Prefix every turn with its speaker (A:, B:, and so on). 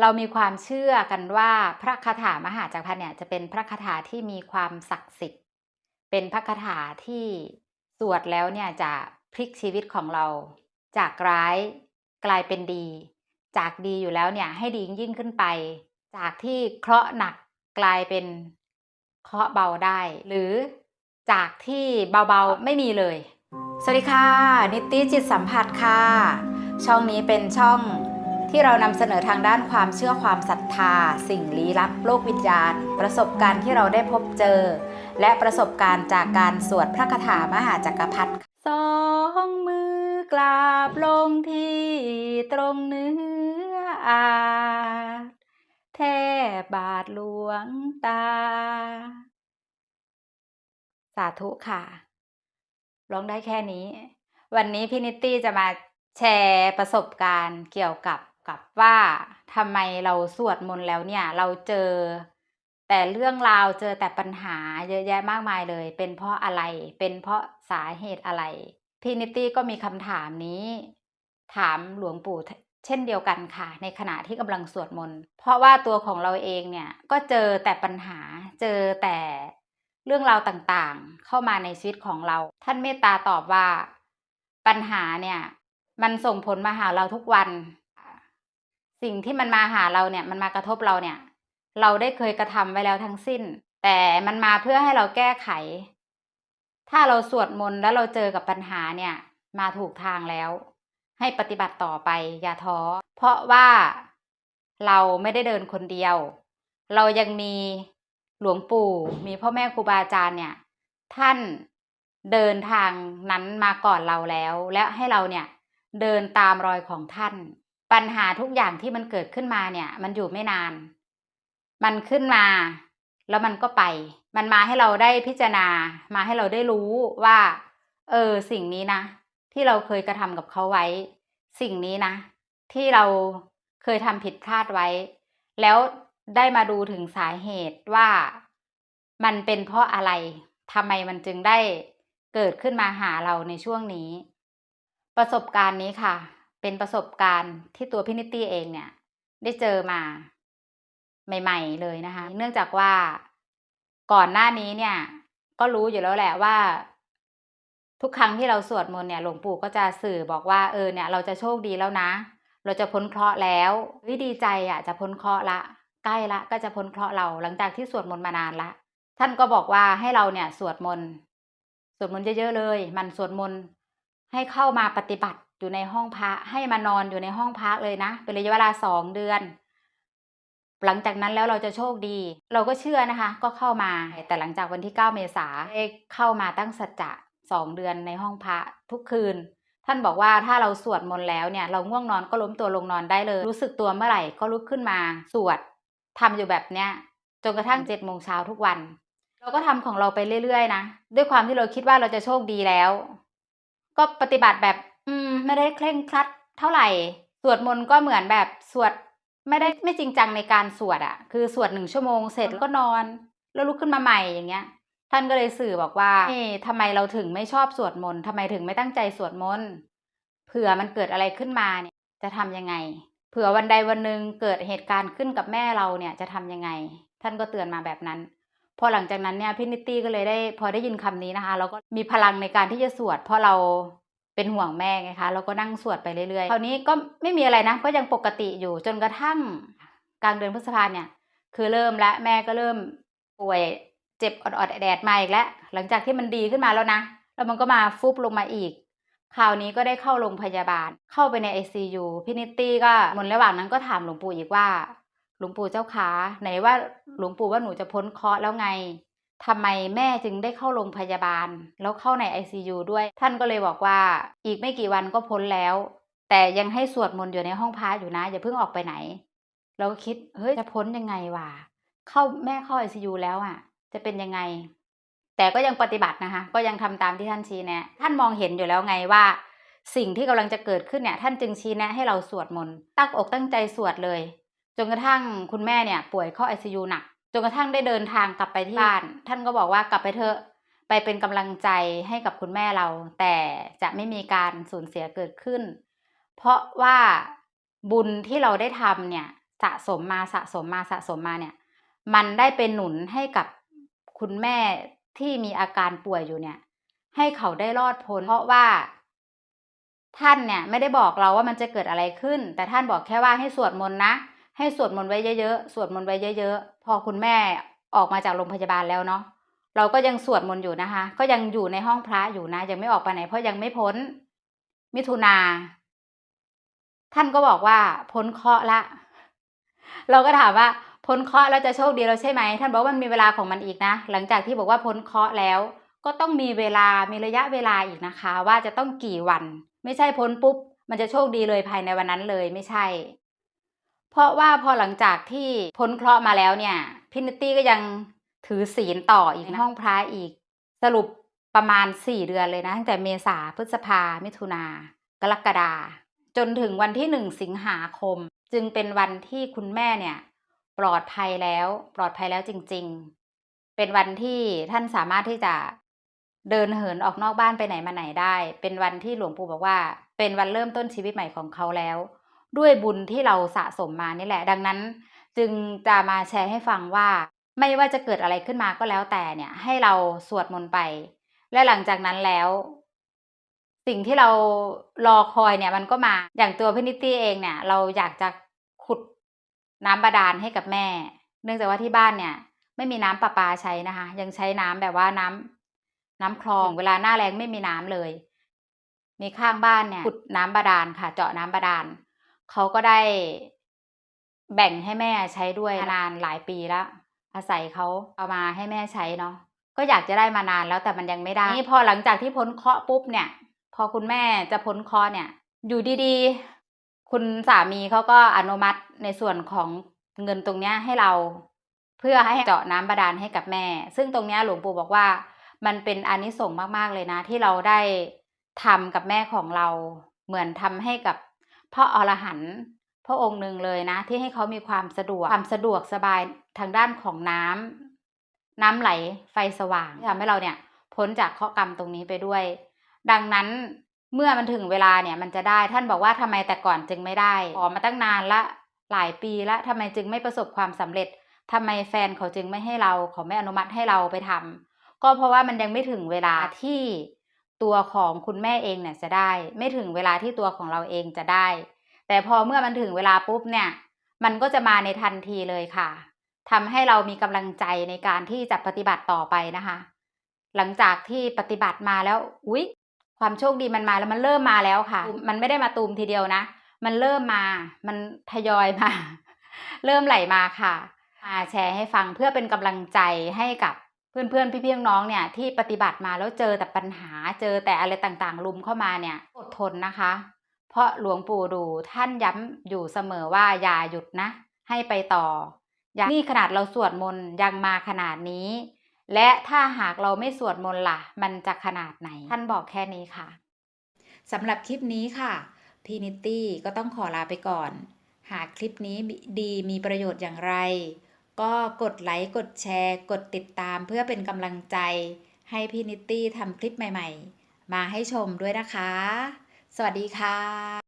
A: เรามีความเชื่อกันว่าพระคาถามหาจักรพรรดิเนี่ยจะเป็นพระคาถาที่มีความศักดิ์สิทธิ์ เป็นพระคาถาที่สวดแล้วเนี่ยจะพลิกชีวิตของเรา จากร้ายกลายเป็นดี จากดีอยู่แล้วเนี่ยให้ดียิ่งขึ้นไป จากที่เคราะห์หนักกลายเป็นเคราะห์เบาได้ หรือจากที่เบาๆไม่มีเลย สวัสดีค่ะ นิตตี้จิตสัมผัสค่ะ ช่องนี้เป็นช่อง ที่เรานำเสนอทางด้านความเชื่อความศรัทธา สิ่งลี้ลับโลกวิญญาณ ประสบการณ์ที่เราได้พบเจอ และประสบการณ์จากการสวดพระคาถามหาจักรพรรดิสองมือกราบลงที่ตรงเนื้ออาแทบบาทหลวงตา สาธุค่ะ ร้องได้แค่นี้ วันนี้พี่นิตตี้จะมาแชร์ประสบการณ์เกี่ยวกับ กับว่าทำไมเราสวดมนต์แล้วเนี่ย เราเจอแต่เรื่องราวเจอแต่ปัญหาเยอะแยะมากมายเลย เป็นเพราะอะไร เป็นเพราะสาเหตุอะไรพี่นิตตี้ก็มีคำถามนี้ ถามหลวงปู่เช่นเดียวกันค่ะ ในขณะที่กำลังสวดมนต์เพราะว่าตัวของเราเองเนี่ยก็เจอแต่ปัญหา เจอแต่เรื่องราวต่างๆ เข้ามาในชีวิตของเรา ท่านเมตตาตอบว่า ปัญหาเนี่ย มันส่งผลมาหาเราทุกวัน สิ่งที่มันมาหาเราเนี่ย มันมากระทบเราเนี่ย เราได้เคยกระทำไว้แล้วทั้งสิ้น แต่มันมาเพื่อให้เราแก้ไข ถ้าเราสวดมนต์แล้วเราเจอกับปัญหาเนี่ย มาถูกทางแล้ว ให้ปฏิบัติต่อไปอย่าท้อเพราะว่าเราไม่ได้เดินคนเดียว เรายังมีหลวงปู่มีพ่อแม่ครูบาอาจารย์เนี่ย ท่านเดินทางนั้นมาก่อนเราแล้ว และให้เราเนี่ยเดินตามรอยของท่าน ปัญหาทุกอย่างที่มันเกิดขึ้นมาเนี่ย มันอยู่ไม่นาน มันขึ้นมา แล้วมันก็ไป มันมาให้เราได้พิจารณา มาให้เราได้รู้ว่า เออ สิ่งนี้นะ ที่เราเคยกระทำกับเขาไว้ สิ่งนี้นะ ที่เราเคยทำผิดพลาดไว้ แล้วได้มาดูถึงสาเหตุว่ามันเป็นเพราะอะไรทำไมมันจึงได้เกิดขึ้นมาหาเราในช่วงนี้ ประสบการณ์นี้ค่ะ เป็นประสบการณ์ที่ตัวพี่นิตตี้เองเนี่ย ได้เจอมาใหม่ ๆ เลยนะคะ เนื่องจากว่าก่อนหน้านี้เนี่ย ก็รู้อยู่แล้วแหละว่า ทุกครั้งที่เราสวดมนต์เนี่ยหลวงปู่ก็จะสื่อบอกว่าเออเนี่ย เราจะโชคดีแล้วนะ เราจะพ้นเคราะห์แล้ววิดีใจอะ จะพ้นเคราะห์ละ ใกล้ละก็จะพ้นเคราะห์เราหลังจากที่สวดมนต์มานานละ ท่านก็บอกว่าให้เราเนี่ย สวดมนต์สวดมนต์เยอะๆเลย มันสวดมนต์ให้เข้ามาปฏิบัติ อยู่ในห้องพระให้มานอนอยู่ในห้องพระเลยนะ เป็นระยะเวลาสองเดือน หลังจากนั้นแล้วเราจะโชคดี เราก็เชื่อนะคะ ก็เข้ามาแต่หลังจากวันที่เก้าเมษาเข้ามาตั้งสัจจะสองเดือนในห้องพระทุกคืน ท่านบอกว่าถ้าเราสวดมนต์แล้วเนี่ย เราง่วงนอนก็ล้มตัวลงนอนได้เลย รู้สึกตัวเมื่อไหร่ก็ลุกขึ้นมาสวดทำอยู่แบบเนี้ยจนกระทั่งเจ็ดโมงเช้าทุกวัน เราก็ทำของเราไปเรื่อยๆนะด้วยความที่เราคิดว่าเราจะโชคดีแล้ว ก็ปฏิบัติแบบ ไม่ได้เคร่งครัดเท่าไหร่ สวดมนต์ก็เหมือนแบบสวดไม่ได้ไม่จริงจังในการสวดอะ่ะ คือสวดหนึ่งชั่วโมงเสร็จแล้วก็นอน แล้วลุกขึ้นมาใหม่อย่างเงี้ย ท่านก็เลยสื่อบอกว่าเฮ้ทำไมเราถึงไม่ชอบสวดมนต์ทำไมถึงไม่ตั้งใจสวดมนต์เผื่อมันเกิดอะไรขึ้นมาเนี่ยจะทำยังไง เผื่อวันใดวันหนึ่งเกิดเหตุการณ์ขึ้นกับแม่เราเนี่ยจะทำยังไง ท่านก็เตือนมาแบบนั้น พอหลังจากนั้นเนี่ยพี่นิตตี้ก็เลยได้ พอได้ยินคำนี้นะคะแล้วก็มีพลังในการที่จะสวดเพราะเรา เป็นห่วงแม่ไงคะเราก็นั่งสวดไปเรื่อยๆคราวนี้ก็ไม่มีอะไรนะก็ยังปกติอยู่จนกระทั่งกลางเดือนพฤษภาเนี่ยคือเริ่มและแม่ก็เริ่มป่วยเจ็บอดๆแดดมาอีกแล้วหลังจากที่มันดีขึ้นมาแล้วนะแล้วมันก็มาฟุบลงมาอีกคราวนี้ก็ได้เข้าโรงพยาบาล เข้าไปในไอซียูพี่นิตตี้ก็มนระหว่างนั้นก็ถามหลวงปู่อีกว่า หลวงปู่เจ้าขาไหนว่าหลวงปู่ว่าหนูจะพ้นเคราะห์แล้วไง ทำไมแม่จึงได้เข้าโรงพยาบาล แล้วเข้าใน ICU ด้วย ท่านก็เลยบอกว่าอีกไม่กี่วันก็พ้นแล้ว แต่ยังให้สวดมนต์อยู่ในห้องพระอยู่นะ อย่าเพิ่งออกไปไหน เราก็คิดเฮ้ยจะพ้นยังไงวะเข้าแม่เข้า ICU แล้วอะ จะเป็นยังไง แต่ก็ยังปฏิบัตินะคะ ก็ยังทำตามที่ท่านชี้แนะท่านมองเห็นอยู่แล้วไงว่า สิ่งที่กำลังจะเกิดขึ้นเนี่ยท่านจึงชี้แนะให้เราสวดมนต์ตั้งอกตั้งใจสวดเลยจนกระทั่งคุณแม่เนี่ย ป่วยเข้า ICU หนัก นกระทั่งได้เดินทางกลับไปที่บ้าน ท่านก็บอกว่ากลับไปเถอะไปเป็นกำลังใจให้กับคุณแม่เรา แต่จะไม่มีการสูญเสียเกิดขึ้น เพราะว่าบุญที่เราได้ทำเนี่ยสะสมมาสะสมมาสะสมมาเนี่ย มันได้เป็นหนุนให้กับคุณแม่ที่มีอาการป่วยอยู่เนี่ย ให้เขาได้รอดพ้นเพราะว่า ท่านเนี่ยไม่ได้บอกเราว่ามันจะเกิดอะไรขึ้น แต่ท่านบอกแค่ว่าให้สวดมนต์นะ ให้สวดมนต์ไว้เยอะๆสวดมนต์ไว้เยอะๆ พอคุณแม่ออกมาจากโรงพยาบาลแล้วเนาะเราก็ยังสวดมนต์อยู่นะคะ ก็ยังอยู่ในห้องพระอยู่นะ ยังไม่ออกไปไหนเพราะยังไม่พ้น มิถุนา ท่านก็บอกว่าพ้นเคราะห์ละ เราก็ถามว่าพ้นเคราะห์แล้วจะโชคดีเราใช่ไหมท่านบอกว่ามันมีเวลาของมันอีกนะ หลังจากที่บอกว่าพ้นเคราะห์แล้ว ก็ต้องมีเวลามีระยะเวลาอีกนะคะ ว่าจะต้องกี่วัน ไม่ใช่พ้นปุ๊บ มันจะโชคดีเลยภายในวันนั้นเลยไม่ใช่ เพราะว่าพอหลังจากที่พ้นเคราะห์มาแล้วเนี่ยพินิตตี้ก็ยังถือศีลต่ออีกในห้องพระอีก สรุปประมาณสี่เดือนเลยนะตั้งแต่เมษาพฤษภามิถุนากรกฎาจนถึงวันที่หนึ่งสิงหาคม จึงเป็นวันที่คุณแม่เนี่ย ปลอดภัยแล้ว ปลอดภัยแล้วจริง ๆ เป็นวันที่ท่านสามารถที่จะเดินเหินออกนอกบ้านไปไหนมาไหนได้ เป็นวันที่หลวงปู่บอกว่า เป็นวันเริ่มต้นชีวิตใหม่ของเขาแล้ว ด้วยบุญที่เราสะสมมานี่แหละ ดังนั้นจึงจะมาแชร์ให้ฟังว่า ไม่ว่าจะเกิดอะไรขึ้นมาก็แล้วแต่เนี่ย ให้เราสวดมนต์ไป และหลังจากนั้นแล้ว สิ่งที่เรารอคอยเนี่ย มันก็มาอย่างตัวพินิตตี้เองเนี่ย เราอยากจะขุดน้ำบาดาลให้กับแม่ เนื่องจากว่าที่บ้านเนี่ย ไม่มีน้ำประปาใช้นะคะ ยังใช้น้ำแบบว่าน้ำน้ำคลองเวลาหน้าแล้งไม่มีน้ำเลย มีข้างบ้านเนี่ยขุดน้ำบาดาลค่ะ เจาะน้ำบาดาล เขาก็ได้แบ่งให้แม่ใช้ด้วยนานหลายปีแล้ว อาศัยเขาเอามาให้แม่ใช้เนาะก็อยากจะได้มานานแล้วแต่มันยังไม่ได้ นี่พอหลังจากที่พ้นเคราะห์ปุ๊บเนี่ย พอคุณแม่จะพ้นเคราะห์เนี่ย อยู่ดีๆ คุณสามีเขาก็อนุมัติในส่วนของเงินตรงเนี้ยให้เรา เพื่อให้เจาะน้ำบาดาลให้กับแม่ ซึ่งตรงเนี้ยหลวงปู่บอกว่า มันเป็นอานิสงส์มากๆเลยนะ ที่เราได้ทำกับแม่ของเรา เหมือนทำให้กับ พระอรหันต์พระองค์หนึ่งเลยนะ ที่ให้เขามีความสะดวกความสะดวกสบายทางด้านของน้ำน้ำไหลไฟสว่างที่ทำให้เราเนี่ยพ้นจากข้อกรรมตรงนี้ไปด้วย ดังนั้นเมื่อมันถึงเวลาเนี่ยมันจะได้ท่านบอกว่าทำไมแต่ก่อนจึงไม่ได้ขอมาตั้งนานละหลายปีละทำไมจึงไม่ประสบความสำเร็จทำไมแฟนเขาจึงไม่ให้เราเขาไม่อนุมัติให้เราไปทำก็เพราะว่ามันยังไม่ถึงเวลาที่ ตัวของคุณแม่เองเนี่ยจะได้ ไม่ถึงเวลาที่ตัวของเราเองจะได้ แต่พอเมื่อมันถึงเวลาปุ๊บเนี่ย มันก็จะมาในทันทีเลยค่ะทำให้เรามีกำลังใจในการที่จะปฏิบัติต่อไปนะคะ หลังจากที่ปฏิบัติมาแล้วอุ๊ยความโชคดีมันมาแล้วมันเริ่มมาแล้วค่ะ มันไม่ได้มาตูมทีเดียวนะ มันเริ่มมา มันทยอยมา เริ่มไหลมาค่ะมาแชร์ให้ฟังเพื่อเป็นกำลังใจให้กับ เพื่อนๆพี่ๆน้องๆเนี่ยที่ปฏิบัติมาแล้วเจอแต่ปัญหาเจอแต่อะไรต่างๆ ลุมเข้ามาเนี่ยอดทนนะคะ เพราะหลวงปู่ดูท่านย้ำอยู่เสมอว่าอย่าหยุดนะ ให้ไปต่ออย่างนี่ขนาดเราสวดมนต์ยังมาขนาดนี้ และถ้าหากเราไม่สวดมนต์ล่ะ มันจะขนาดไหน ท่านบอกแค่นี้ค่ะสำหรับคลิปนี้ค่ะพีนิตี้ก็ต้องขอลาไปก่อน หากคลิปนี้ดีมีประโยชน์อย่างไร ก็กดไลค์กดแชร์ กดติดตามเพื่อเป็นกำลังใจ ให้พี่นิตตี้ทำคลิปใหม่ ๆ มาให้ชมด้วยนะคะ สวัสดีค่ะ